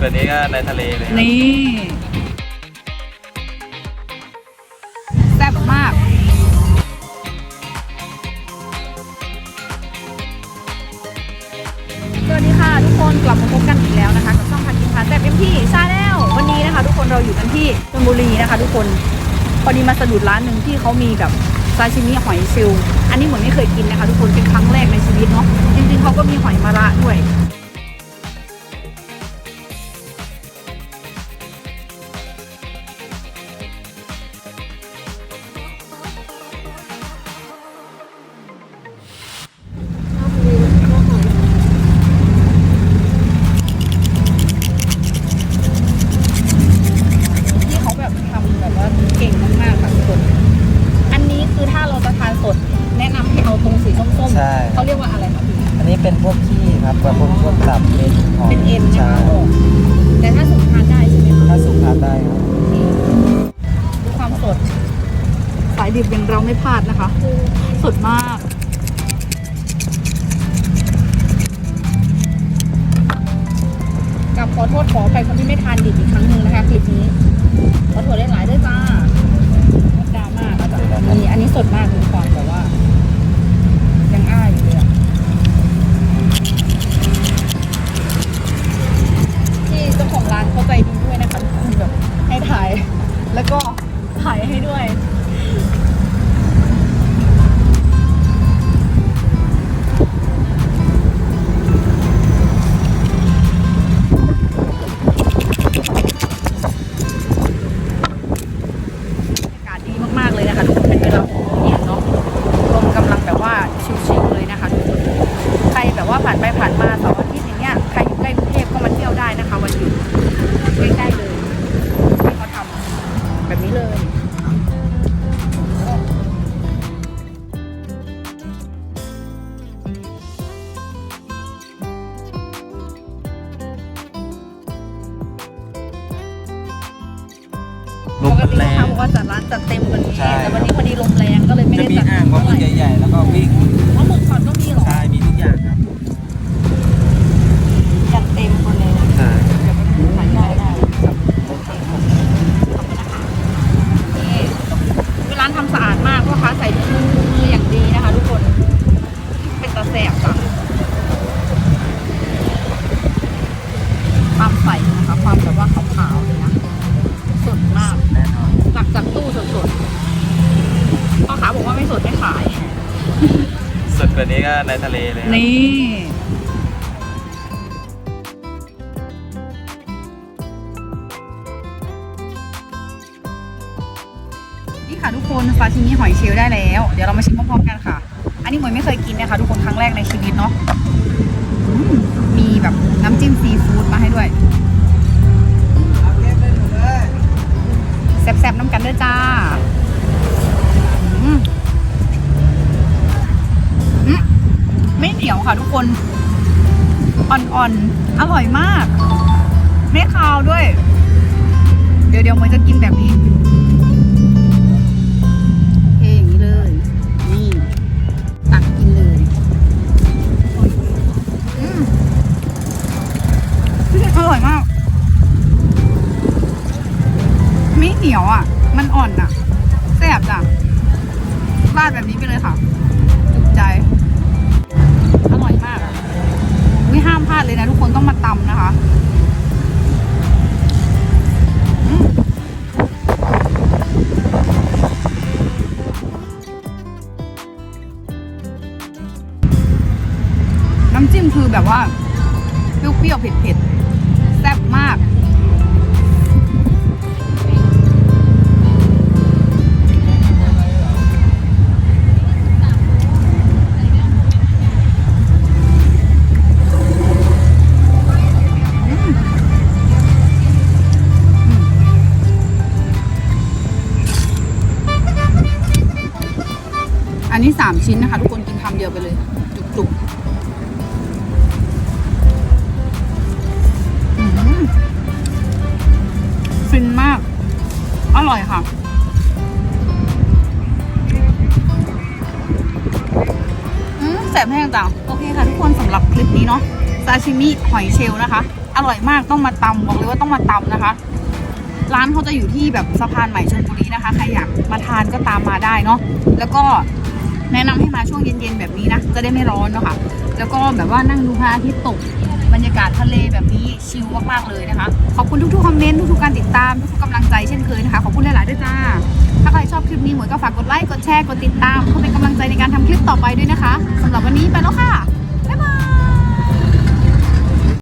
กว่านี้ก็ในทะเลเลยครับนี่แซ่บมาก สวัสดีค่ะทุกคนกลับมาพบกันอีกแล้วนะคะกับช่องพันกินพาแซ่บเอ็มพี่ชาแนลวันนี้นะคะ ทุกคนเราอยู่กันที่ชลบุรีนะคะ ทุกคนพอดีมาสะดุดร้านหนึ่งที่เขามีแบบซาชิมิหอยเชลล์อันนี้เหมือนไม่เคยกินนะคะ ทุกคนเป็นครั้งแรกในชีวิตเนาะจริงๆเขาก็มีหอยมะระด้วย ช่ๆเขาเรียกว่าอะไรคะพี่อันนี้เป็นพวกขี้ครับกับพวกพวกตับเอ็นของเป็นเอ็นนะใช่คะแต่ถ้าสุกทานได้ใช่ไหมคะถ้าสุกทานได้ครับดูความสด สายดิบอย่างเราไม่พลาดนะคะ สดมาก กับขอโทษขอไปคนที่ไม่ทานดิบอีกครั้งหนึ่งนะคะคลิปนี้ ขอโทษได้หลายด้วยจ้าดราม่าอาจจะมีอันนี้สดมากมีความแบบว่า ยังอ้าอยู่เลยอะ ลมปกมันติแรลูกค้าง บอกว่าจัดร้านจัดเต็มกว่านี้ ใช่ แต่วันนี้พอดีลมแรงก็เลยไม่จะได้มีจัดอ่างปลาหมึกใหญ่ๆ แล้วก็วิ่งเพราะหมึกช็อตก็มีเหรอ ใช่มีทุกอย่างครับจัดเต็มคนเลยใช่ได้ได้เวลาทำสะอาดมากพ่อค้าใส่ถุงมืออย่างดีนะคะ ทุกคน เป็นตะแสบจ้ะ สุดกว่านี้ก็ในทะเลเลยครับนี่นี่ค่ะทุกคนซาชิมิหอยเชลล์ได้แล้ว เดี๋ยวเรามาชิมพร้อมๆกันค่ะ อันนี้หมวยไม่เคยกินนะคะทุกคนครั้งแรกในชีวิตเนาะอืมมีแบบน้ำจิ้มซีฟู้ดมาให้ด้วย แซ่บๆน้ำกันเด้อจ้า ค่ะทุกคน อ่อนๆ อร่อยมาก ไม่คาวด้วย เดี๋ยวเดี๋ยวมันจะกินแบบนี้เทอย่างนี้เลย นี่ ตักกินเลยอืมอร่อยมาก ไม่เหนียวอะ มันอ่อนอะ แซ่บจ้ะราดแบบนี้ไปเลยค่ะ คือแบบว่าเปรี้ยวๆเผ็ดๆแซ่บมากอันนี้สามชิ้นนะคะ ทุกคนกินคำเดียวไปเลย จุกๆ ฟินมาก อร่อยค่ะอืมแสบแห้งจังโอเคค่ะทุกคนสำหรับคลิปนี้เนาะซาชิมิหอยเชลนะคะ อร่อยมากต้องมาตำบอกเลยว่าต้องมาตำนะคะ ร้านเขาจะอยู่ที่แบบสะพานใหม่ชลบุรีนะคะใครอยากมาทานก็ตามมาได้เนาะแล้วก็แนะนำให้มาช่วงเย็นๆแบบนี้นะจะได้ไม่ร้อนเนาะค่ะแล้วก็แบบว่านั่งดูพระอาทิตย์ตก บรรยากาศทะเลแบบนี้ชิลมากๆเลยนะคะ ขอบคุณทุกๆคอมเมนต์ทุกๆการติดตามทุกๆกำลังใจเช่นเคยนะคะขอบคุณหลายๆด้วยจ้าถ้าใครชอบคลิปนี้หมวยก็ฝากกดไลค์กดแชร์กดติดตามเพื่อเป็นกำลังใจในการทำคลิปต่อไปด้วยนะคะสำหรับวันนี้ไปแล้วค่ะ